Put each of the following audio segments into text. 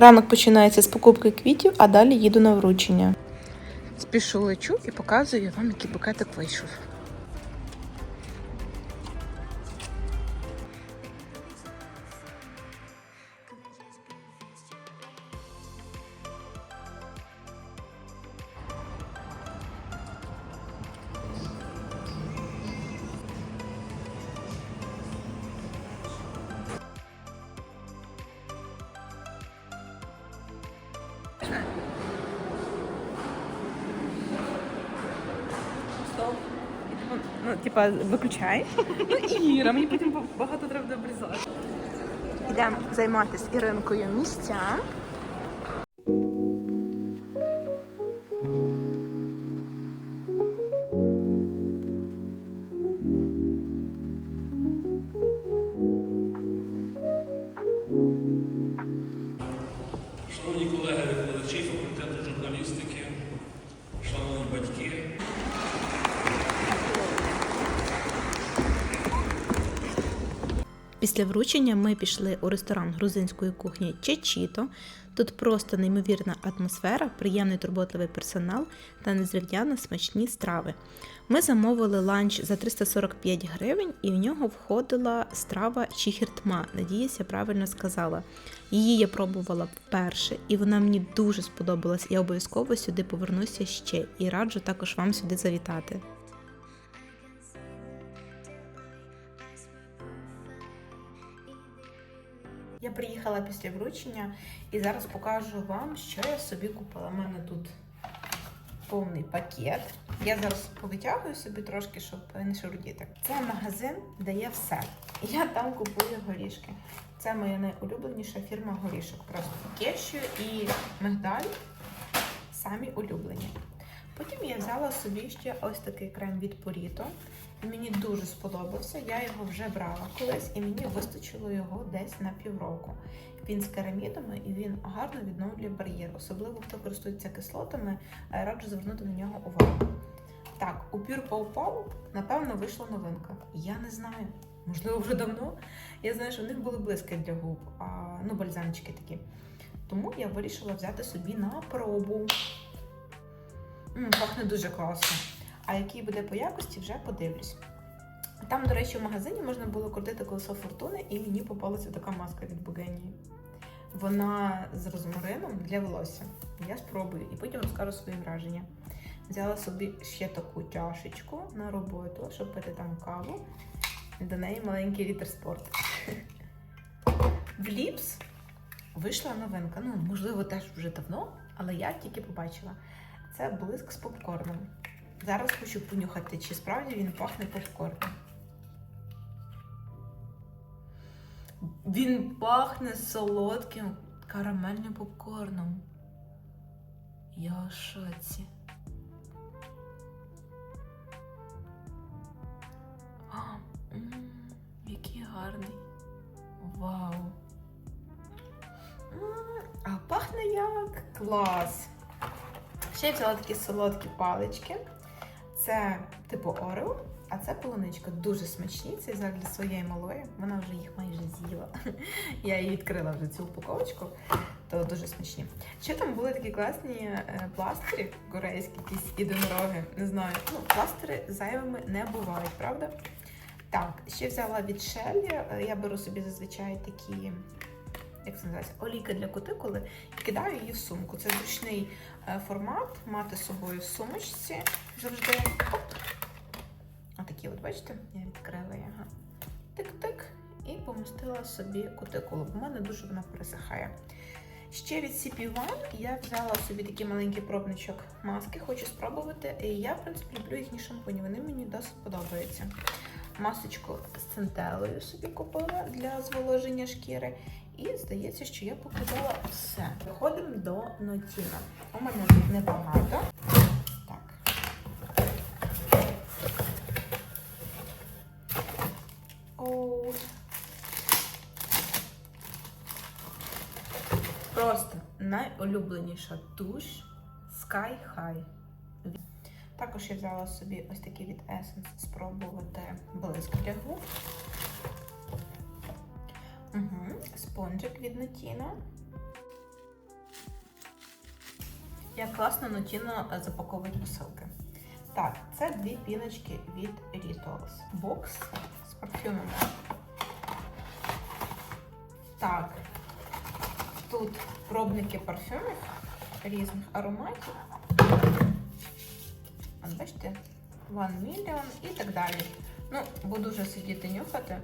Ранок починається з покупки квітів, а далі їду на вручення. Спішу лечу і показую вам, який букетик вийшов. Ну, типа, виключай. Ну, Іра, мені потім багато треба обрізати. Йдемо займатися Іринкою місця. Шановні колеги викладачі факультету журналістики, шановні батьки, Після вручення ми пішли у ресторан грузинської кухні Чечіто. Тут просто неймовірна атмосфера, приємний турботливий персонал та незрівняно смачні страви. Ми замовили ланч за 345 гривень, і в нього входила страва чіхіртма. Надіюся, правильно сказала. Її я пробувала вперше, і вона мені дуже сподобалась. Я обов'язково сюди повернуся ще і раджу також вам сюди завітати. Я приїхала після вручення і зараз покажу вам, що я собі купила. У мене тут повний пакет. Я зараз повитягую собі трошки, щоб не шурдіти. Це магазин, де є все. Я там купую горішки. Це моя найулюбленіша фірма горішок. Просто кешю і мигдаль самі улюблені. Потім я взяла собі ще ось такий крем від Porito. Він Мені дуже сподобався. Я його вже брала колись, і мені вистачило його десь на півроку. Він з керамідами і він гарно відновлює бар'єр. Особливо хто користується кислотами, е, раджу звернути на нього увагу. Так, у Pure Pau Pau, напевно, вийшла новинка. Я не знаю. Можливо, вже давно. Я знаю, що в них були блиски для губ, а, ну, бальзамчики такі. Тому я вирішила взяти собі на пробу. Пахне дуже класно. А який буде по якості, вже подивлюсь. Там, до речі, в магазині можна було крутити колесо фортуни, і мені попалася така маска від Богенії. Вона з розмарином для волосся. Я спробую і потім розкажу свої враження. Взяла собі ще таку чашечку на роботу, щоб пити там каву. До неї маленький літр спорту. В Ліпс вийшла новинка. Ну, можливо, теж вже давно, але я тільки побачила. Це блиск з попкорном. Зараз хочу понюхати, чи справді він пахне попкорном. Він пахне солодким карамельним попкорном. Я в шоці. А, м, який гарний. Вау. М, А пахне як клас. Ще взяла такі солодкі палички. Це типу Орео, а це полуничка. Дуже смачні. Це взяла для своєї малої. Вона вже їх майже з'їла. Я її відкрила вже цю упаковочку, то дуже смачні. Ще там були такі класні е, пластирі корейські, якісь єдинороги. Не знаю. Ну, пластири зайвими не бувають, правда? Так, ще взяла від. Е, Я беру собі зазвичай такі. Як це називається? Олійка для кутикули і кидаю її в сумку. Це зручний е, формат, мати з собою в сумочці завжди. Оп. Отакі, от бачите, я відкрила його. Тик-тик. І помістила собі кутикулу. У мене дуже вона пересихає. Ще від CP One я взяла собі такий маленький пробничок маски, хочу спробувати. І я, в принципі, люблю їхні шампуні, вони мені досить подобаються. Масочку з центелею собі купила для зволоження шкіри. І здається, що я показала все. Переходимо до Нотіна. У мене тут небагато. Так. Оу. Просто найулюбленіша туш Sky High. Також я взяла собі ось такий від Essence спробувати блиск для губ. Угу. Спонжик від Notino. як класно нутіно запаковують посилки. Так, це дві піночки від Rituals. Бокс з парфюмами. Так, тут пробники парфюмів різних ароматів. От бачите, One Million і так далі. Ну, буду вже сидіти нюхати.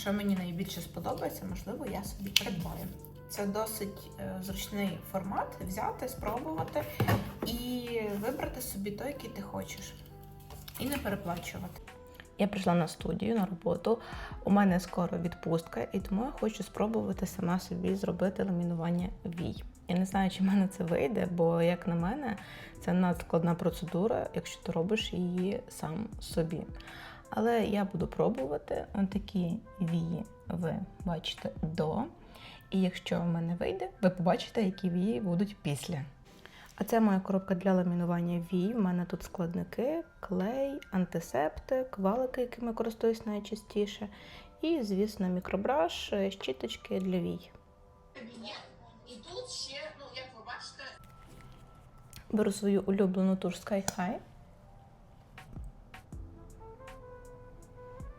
Що мені найбільше сподобається, можливо, я собі придбаю. Це досить е, зручний формат взяти, спробувати і вибрати собі той, який ти хочеш. І не переплачувати. Я прийшла на студію на роботу. У мене скоро відпустка, і тому я хочу спробувати сама собі зробити ламінування вій. Я не знаю, чи в мене це вийде, бо, як на мене, це надскладна процедура, якщо ти робиш її сам собі. Але я буду пробувати. Такі вії ви бачите до. І якщо в мене вийде, ви побачите, які вії будуть після. А це моя коробка для ламінування вій. У мене тут складники, клей, антисептик, валики, якими користуюсь найчастіше. І, звісно, мікробраш, щіточки для вій. І тут ще, ну як ви бачите, Беру свою улюблену туш Sky High.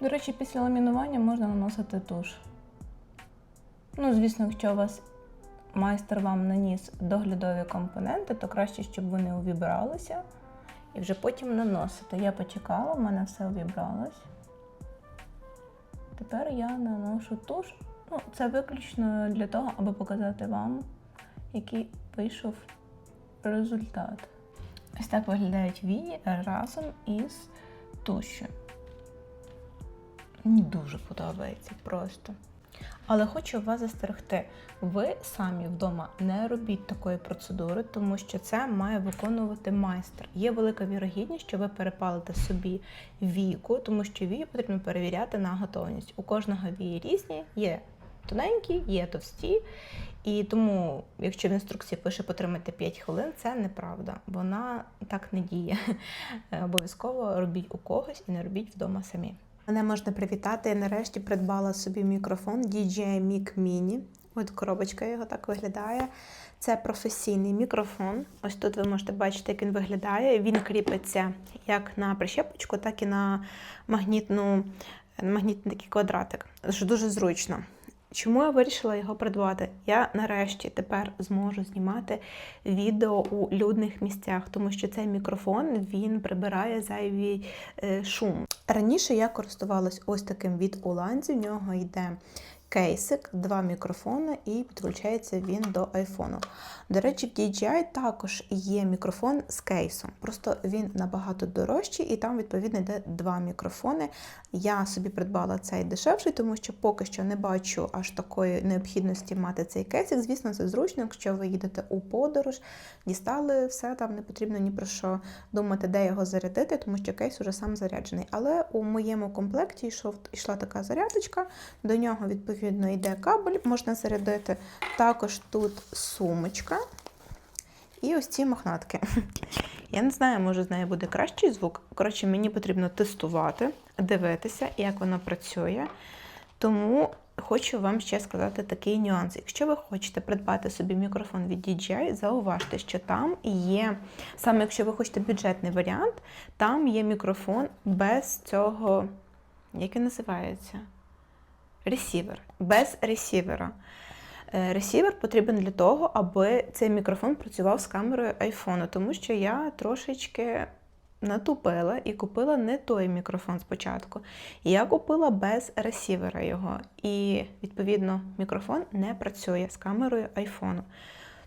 До речі, після ламінування можна наносити туш. Ну, звісно, якщо у вас майстер вам наніс доглядові компоненти, то краще, щоб вони увібралися і вже потім наносити. Я почекала, в мене все увібралось. Тепер я наношу туш. Ну, це виключно для того, аби показати вам, який вийшов результат. Ось так виглядають вії разом із тушю. Мені дуже подобається просто. Але хочу вас застерегти. Ви самі вдома не робіть такої процедури, тому що це має виконувати майстер. Є велика вірогідність, що ви перепалите собі віку, тому що вії потрібно перевіряти на готовність. У кожного вії різні, є тоненькі, є товсті. І тому, якщо в інструкції пише потримати 5 хвилин, це неправда. Вона так не діє. Обов'язково робіть у когось і не робіть вдома самі. Мене можна привітати. Я нарешті придбала собі мікрофон DJI Mic Mini. От коробочка його так виглядає. Це професійний мікрофон. Ось тут ви можете бачити, як він виглядає. Він кріпиться як на прищепочку, так і на магнітну, магнітний такий квадратик. Це дуже зручно. Чому я вирішила його придбати? Я нарешті тепер зможу знімати відео у людних місцях, тому що цей мікрофон він прибирає зайвий е, шум. Раніше я користувалась ось таким від Уланзі. В нього йде кейсик, два мікрофони, і підключається він до айфону. До речі, в DJI також є мікрофон з кейсом. Просто він набагато дорожчий, і там, відповідно, йде два мікрофони. Я собі придбала цей дешевший, тому що поки що не бачу аж такої необхідності мати цей кейсик. Звісно, це зручно, якщо ви їдете у подорож, дістали все, там не потрібно ні про що думати, де його зарядити, тому що кейс уже сам заряджений. Але у моєму комплекті йшла така зарядочка, до нього, відповідно, йде кабель, можна зарядити. Також тут сумочка. І ось ці мохнатки. Я не знаю, може з нею буде кращий звук. Коротше, мені потрібно тестувати, дивитися, як вона працює. Тому хочу вам ще сказати такий нюанс. Якщо ви хочете придбати собі мікрофон від DJI, зауважте, що там є, саме якщо ви хочете бюджетний варіант, там є мікрофон без цього, як він називається? Ресівер. Без ресівера. Е, Ресівер потрібен для того, аби цей мікрофон працював з камерою айфону, тому що я трошечки натупила і купила не той мікрофон спочатку. Я купила без ресівера його. І, відповідно, мікрофон не працює з камерою айфону.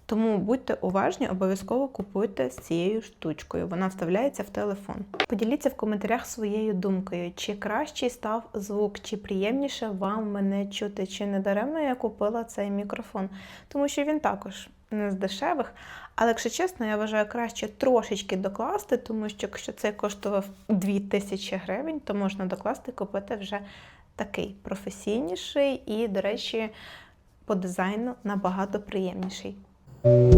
Тому будьте уважні, обов'язково купуйте з цією штучкою. Вона вставляється в телефон. Поділіться в коментарях своєю думкою, чи кращий став звук, чи приємніше вам мене чути, чи не даремно я купила цей мікрофон, тому що він також не з дешевих. Але якщо чесно, я вважаю краще трошечки докласти, тому що якщо це коштував 2000 гривень, то можна докласти купити вже такий професійніший і, до речі, по дизайну набагато приємніший. Yeah.